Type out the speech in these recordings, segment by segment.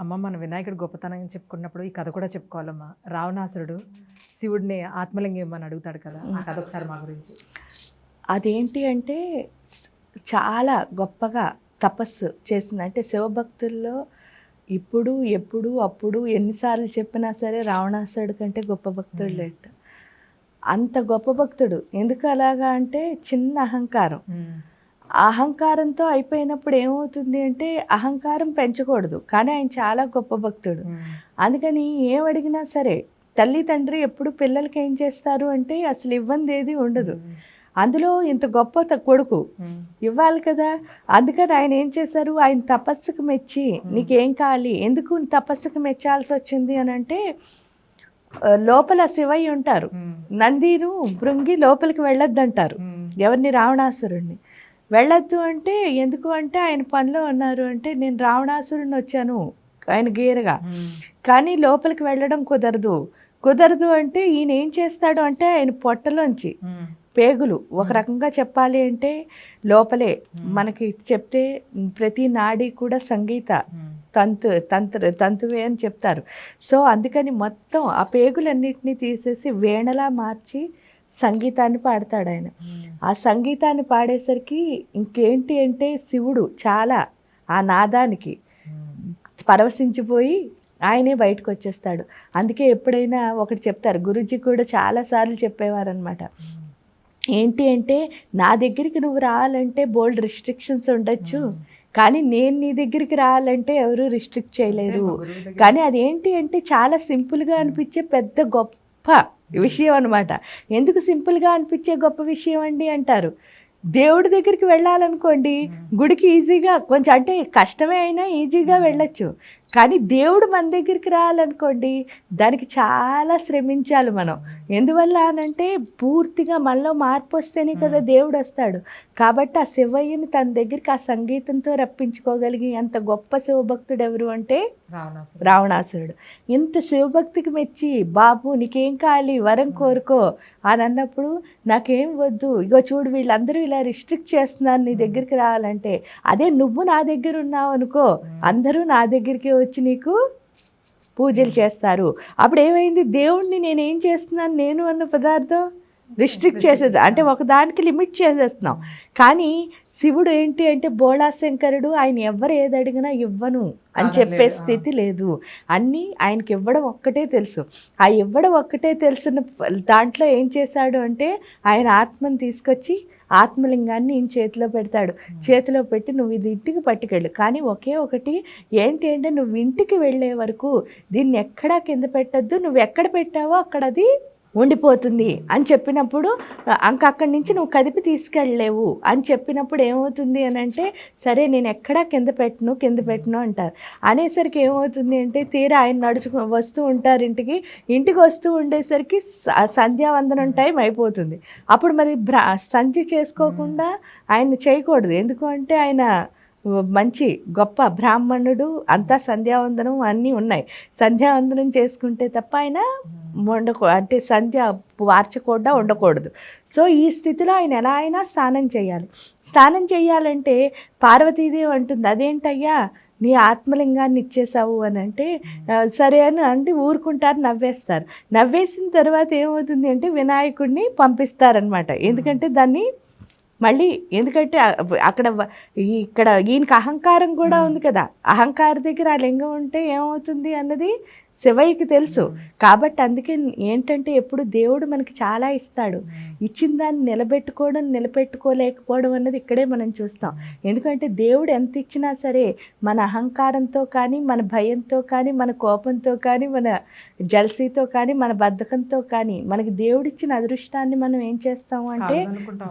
అమ్మ మన వినాయకుడు గొప్పతనం చెప్పుకున్నప్పుడు ఈ కథ కూడా చెప్పుకోవాలమ్మా. రావణాసురుడు శివుడిని ఆత్మలింగం ఇవ్వమని అడుగుతాడు కదా ఆ కథ ఒకసారి మా గురించి. అదేంటి అంటే చాలా గొప్పగా తపస్సు చేసింది. అంటే శివభక్తుల్లో ఇప్పుడు ఎప్పుడు అప్పుడు ఎన్నిసార్లు చెప్పినా సరే రావణాసురుడు కంటే గొప్ప భక్తుడు లేట అంత గొప్ప భక్తుడు. ఎందుకు అలాగా అంటే చిన్న అహంకారం. అహంకారంతో అయిపోయినప్పుడు ఏమవుతుంది అంటే అహంకారం పెంచకూడదు. కానీ ఆయన చాలా గొప్ప భక్తుడు. అందుకని ఏం అడిగినా సరే తల్లి తండ్రి ఎప్పుడు పిల్లలకి ఏం చేస్తారు అంటే అసలు ఇవ్వంది ఏది ఉండదు అందులో ఇంత గొప్ప కొడుకు ఇవ్వాలి కదా. అందుకని ఆయన ఏం చేశారు? ఆయన తపస్సుకు మెచ్చి నీకేం కావాలి? ఎందుకు తపస్సుకు మెచ్చాల్సి వచ్చింది అని అంటే లోపల శివయ్య ఉంటారు. నందిను భృంగి లోపలికి వెళ్ళొద్దంటారు. ఎవరిని? రావణాసురుణ్ణి. వెళ్ళొద్దు అంటే ఎందుకు అంటే ఆయన పనిలో ఉన్నారు అంటే నేను రావణాసురుణ్ణి వచ్చాను ఆయన గీరగా. కానీ లోపలికి వెళ్ళడం కుదరదు. కుదరదు అంటే ఈయన ఏం చేస్తాడు అంటే ఆయన పొట్టలోంచి పేగులు. ఒక రకంగా చెప్పాలి అంటే లోపలే మనకి చెప్తే ప్రతి నాడి కూడా సంగీత తంతు తంత్ర తంతువే అని చెప్తారు. సో అందుకని మొత్తం ఆ పేగులన్నిటినీ తీసేసి వేణలా మార్చి సంగీతాన్ని పాడతాడు ఆయన. ఆ సంగీతాన్ని పాడేసరికి ఇంకేంటి అంటే శివుడు చాలా ఆ నాదానికి పరవశించిపోయి ఆయనే బయటకు వచ్చేస్తాడు అందుకే ఎప్పుడైనా ఒకటి చెప్తారు గురుజీ కూడా చాలాసార్లు చెప్పేవారనమాట ఏంటి అంటే నా దగ్గరికి నువ్వు రావాలంటే బోల్డ్ రిస్ట్రిక్షన్స్ ఉండొచ్చు కానీ నేను నీ దగ్గరికి రావాలంటే ఎవరు రిస్ట్రిక్ట్ చేయలేరు. కానీ అదేంటి అంటే చాలా సింపుల్గా అనిపించే పెద్ద గొప్ప విషయం అనమాట ఎందుకు సింపుల్గా అనిపించే గొప్ప విషయం అండి అంటారు. దేవుడి దగ్గరికి వెళ్ళాలనుకోండి గుడికి ఈజీగా కొంచెం అంటే కష్టమే అయినా ఈజీగా వెళ్ళొచ్చు. కానీ దేవుడు మన దగ్గరికి రావాలనుకోండి దానికి చాలా శ్రమించాలి మనం. ఎందువల్ల అనంటే పూర్తిగా మనలో మార్పు వస్తేనే కదా దేవుడు వస్తాడు. కాబట్టి ఆ శివయ్యని తన దగ్గరికి ఆ సంగీతంతో రప్పించుకోగలిగి అంత గొప్ప శివభక్తుడు ఎవరు అంటే? రావణాసురుడు. రావణాసురుడు. ఇంత శివభక్తికి మెచ్చి బాబు నీకేం కావాలి? వరం కోరుకో అని అన్నప్పుడు నాకేం వద్దు. ఇగో చూడు వీళ్ళందరూ ఇలా రిస్ట్రిక్ట్ చేస్తున్నారు నీ దగ్గరికి రావాలంటే. అదే నువ్వు నా దగ్గర ఉన్నావు అనుకో. అందరూ నా దగ్గరికి వచ్చి నీకు పూజలు చేస్తారు. అప్పుడు ఏమైంది? దేవుణ్ణి నేను ఏం చేస్తున్నాను? నేను అన్న పదార్థం రిస్ట్రిక్ట్ చేసేది అంటే ఒక దానికి లిమిట్ చేసేస్తున్నాం. కానీ శివుడు ఏంటి అంటే బోళా శంకరుడు ఆయన ఎవరు ఏది అడిగినా ఇవ్వను అని చెప్పే. స్థితి లేదు. అన్నీ ఆయనకి ఇవ్వడం ఒక్కటే తెలుసు. ఆ ఇవ్వడం ఒక్కటే తెలుసున్న దాంట్లో ఏం చేశాడు అంటే ఆయన ఆత్మని తీసుకొచ్చి ఆత్మలింగాన్ని ఈయన చేతిలో పెడతాడు. చేతిలో పెట్టి నువ్వు ఇది ఇంటికి పట్టుకెళ్ళు. కానీ ఒకే ఒకటి ఏంటి అంటే నువ్వు ఇంటికి వెళ్ళే వరకు దీన్ని ఎక్కడా కింద పెట్టద్దు. నువ్వు ఎక్కడ పెట్టావో అక్కడ అది ఉండిపోతుంది అని చెప్పినప్పుడు అంక అక్కడి నుంచి నువ్వు కదిపి తీసుకెళ్ళలేవు అని చెప్పినప్పుడు ఏమవుతుంది అని అంటే సరే నేను ఎక్కడా కింద పెట్టను కింద పెట్టను అంటారు. అనేసరికి ఏమవుతుంది అంటే తీరా ఆయన నడుచు వస్తూ ఉంటారు ఇంటికి. ఇంటికి వస్తూ ఉండేసరికి సంధ్యావందనం టైం అయిపోతుంది. అప్పుడు మరి బ్రా సంధ్య చేసుకోకుండా ఆయన చేయకూడదు. ఎందుకు అంటే ఆయన మంచి గొప్ప బ్రాహ్మణుడు అంతా సంధ్యావందనం అన్నీ ఉన్నాయి. సంధ్యావందనం చేసుకుంటే తప్ప ఆయన ఉండకూ అంటే సంధ్య వార్చకుండా ఉండకూడదు. సో ఈ స్థితిలో ఆయన ఎలా అయినా స్నానం చేయాలి. స్నానం చేయాలంటే పార్వతీదేవి అంటుంది అదేంటయ్యా నీ ఆత్మలింగాన్ని ఇచ్చేసావు అని అంటే "ఆ, సరే అని అంటే ఊరుకుంటారు నవ్వేస్తారు. నవ్వేసిన తర్వాత ఏమవుతుంది అంటే వినాయకుడిని పంపిస్తారనమాట ఎందుకంటే దాన్ని మళ్ళీ ఎందుకంటే అక్కడ ఇక్కడ ఈయనకి అహంకారం కూడా ఉంది కదా. అహంకార దగ్గర ఆ లింగం ఉంటే ఏమవుతుంది అన్నది శివయ్యకి తెలుసు. కాబట్టి అందుకే ఏంటంటే ఎప్పుడు దేవుడు మనకి చాలా ఇస్తాడు. ఇచ్చిన దాన్ని నిలబెట్టుకోవడం నిలబెట్టుకోలేకపోవడం అన్నది ఇక్కడే మనం చూస్తాం. ఎందుకంటే దేవుడు ఎంత ఇచ్చినా సరే మన అహంకారంతో కానీ మన భయంతో కానీ మన కోపంతో కానీ మన జల్సీతో కానీ మన బద్ధకంతో కానీ మనకి దేవుడిచ్చిన అదృష్టాన్ని మనం ఏం చేస్తాము అంటే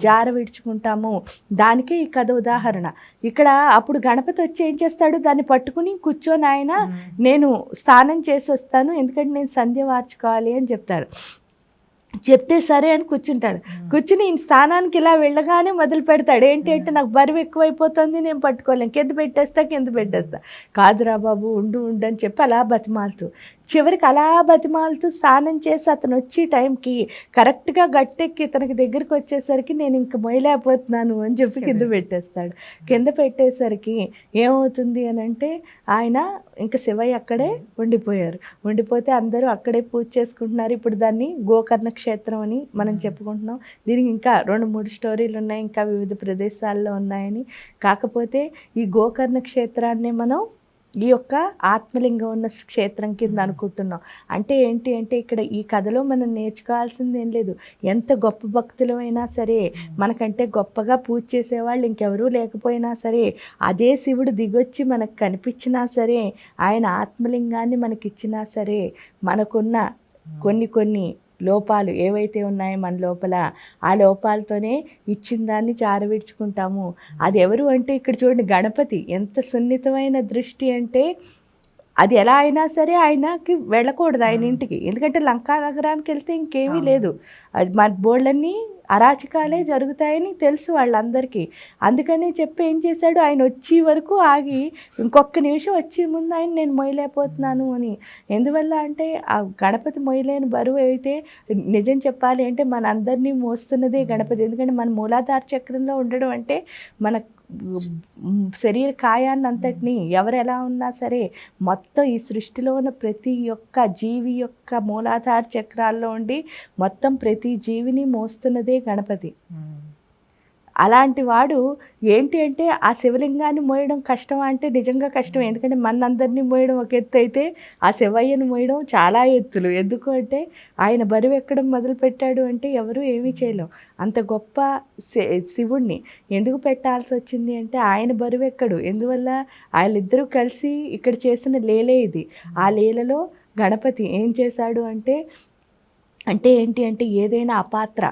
జార విడుచుకుంటాము. దానికే ఈ కథ ఉదాహరణ. ఇక్కడ అప్పుడు గణపతి వచ్చి ఏం చేస్తాడు? దాన్ని పట్టుకుని కూర్చొని ఆయన నేను స్నానం చేసి వస్తాను ఎందుకంటే నేను సంధ్య వార్చుకోవాలి అని చెప్తాడు. చెప్తే సరే అని కూర్చుంటాడు. కూర్చుని ఈయన స్థానానికి ఇలా వెళ్ళగానే మొదలు పెడతాడు. ఏంటి అంటే నాకు బరువు ఎక్కువైపోతుంది నేను పట్టుకోలేను. కింద పెట్టేస్తా కింద పెట్టేస్తా. కాదురా బాబు ఉండు ఉండు అని చెప్పి అలా బతిమాలుతూ. చివరికి అలా బతిమాలుతూ స్నానం చేసి అతను వచ్చి టైంకి కరెక్ట్గా గట్టెక్కి ఇతనికి దగ్గరికి వచ్చేసరికి నేను ఇంక మొయలేకపోతున్నాను అని చెప్పి కింద పెట్టేస్తాడు. కింద పెట్టేసరికి ఏమవుతుంది అని అంటే ఆయన ఇంకా శివయ్య అక్కడే ఉండిపోయారు. ఉండిపోతే అందరూ అక్కడే పూజ చేసుకుంటున్నారు. ఇప్పుడు దాన్ని గోకర్ణ క్షేత్రం అని మనం చెప్పుకుంటున్నాం. దీనికి ఇంకా రెండు మూడు స్టోరీలు ఉన్నాయి. ఇంకా వివిధ ప్రదేశాల్లో ఉన్నాయని. కాకపోతే ఈ గోకర్ణ క్షేత్రాన్ని మనం ఈ యొక్క ఆత్మలింగం ఉన్న క్షేత్రం కింద అనుకుంటున్నాం. అంటే ఏంటి అంటే ఇక్కడ ఈ కథలో మనం నేర్చుకోవాల్సింది ఏం లేదు. ఎంత గొప్ప భక్తులమైనా సరే మనకంటే గొప్పగా పూజ చేసేవాళ్ళు ఇంకెవరూ లేకపోయినా సరే అదే శివుడు దిగొచ్చి మనకు కనిపించినా సరే ఆయన ఆత్మలింగాన్ని మనకిచ్చినా సరే మనకున్న కొన్ని కొన్ని లోపాలు ఏవైతే ఉన్నాయో మన లోపల ఆ లోపాలతోనే ఇచ్చిన దాన్ని చారవిడ్చుకుంటాము. అది ఎవరు అంటే ఇక్కడ చూడండి గణపతి. ఎంత సున్నితమైన దృష్టి అంటే అది ఎలా అయినా సరే ఆయనకి వెళ్ళకూడదు ఆయన ఇంటికి. ఎందుకంటే లంకా నగరానికి వెళ్తే ఇంకేమీ లేదు. అది మన బోళ్ళన్నీ అరాచకాలే జరుగుతాయని తెలుసు వాళ్ళందరికీ. అందుకనే చెప్పి ఏం చేశాడు? ఆయన వచ్చే వరకు ఆగి ఇంకొక నిమిషం వచ్చే ముందు ఆయన నేను మొయ్యలేకపోతున్నాను అని. ఎందువల్ల అంటే ఆ గణపతి మొయ్యలేని బరువు అయితే నిజం చెప్పాలి అంటే మన అందరినీ మోస్తున్నదే గణపతి. ఎందుకంటే మన మూలాధార చక్రంలో ఉండడం అంటే మన శరీర కాయాన్ని అంతటిని ఎవరు ఎలా ఉన్నా సరే మొత్తం ఈ సృష్టిలో ఉన్న ప్రతి ఒక్క జీవి యొక్క మూలాధార చక్రాల్లో ఉండి మొత్తం ప్రతి జీవిని మోస్తున్నదే గణపతి. అలాంటి వాడు ఏంటి అంటే ఆ శివలింగాన్ని మోయడం కష్టం అంటే నిజంగా కష్టం ఎందుకంటే మనందరినీ మోయడం ఒక ఎత్తు అయితే ఆ శివయ్యను మోయడం చాలా ఎత్తులు. ఎందుకు అంటే ఆయన బరువు ఎక్కడం మొదలు పెట్టాడు అంటే ఎవరు ఏమీ చేయలేం. అంత గొప్ప శివుణ్ణి ఎందుకు పెట్టాల్సి వచ్చింది అంటే ఆయన బరువు ఎక్కడు. ఎందువల్ల? వాళ్ళిద్దరూ కలిసి ఇక్కడ చేసిన లీలే ఇది. ఆ లీలలో గణపతి ఏం చేశాడు అంటే అంటే ఏంటి అంటే ఏదైనా అపాత్ర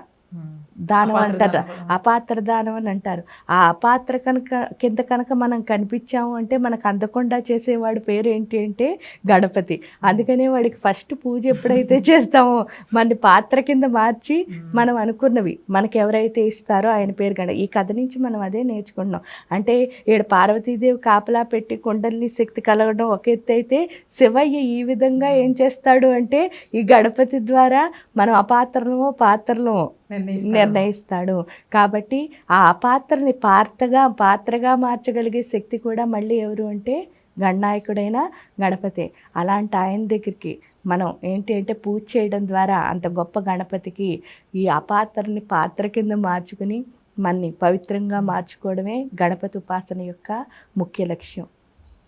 దానం అంటారు. అపాత్ర దానం అని అంటారు. ఆ అపాత్ర కనుక కింద కనుక మనం కనిపించాము అంటే మనకు అందకుండా చేసేవాడి పేరు ఏంటి అంటే గణపతి. అందుకనే వాడికి ఫస్ట్ పూజ ఎప్పుడైతే చేస్తామో మన పాత్ర కింద మార్చి మనం అనుకున్నవి మనకి ఎవరైతే ఇస్తారో ఆయన పేరు గణ ఈ కథ నుంచి మనం అదే నేర్చుకుంటున్నాం. అంటే ఈడ పార్వతీదేవి కాపలా పెట్టి కుండలిని శక్తి కలగడం ఒక ఎత్తు అయితే శివయ్య ఈ విధంగా ఏం చేస్తాడు అంటే ఈ గణపతి ద్వారా మనం అపాత్రలమో పాత్రలమో నిర్ణయిస్తాడు. కాబట్టి ఆ పాత్రని పాత్రగా పాత్రగా మార్చగలిగే శక్తి కూడా మళ్ళీ ఎవరు అంటే గణనాయకుడైన గణపతే. అలాంటి ఆయన దగ్గరికి మనం ఏంటి అంటే పూజ చేయడం ద్వారా అంత గొప్ప గణపతికి ఈ అపాత్రని పాత్ర కింద మార్చుకుని మన్ని పవిత్రంగా మార్చుకోవడమే గణపతి ఉపాసన యొక్క ముఖ్య లక్ష్యం.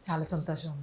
చాలా సంతోషం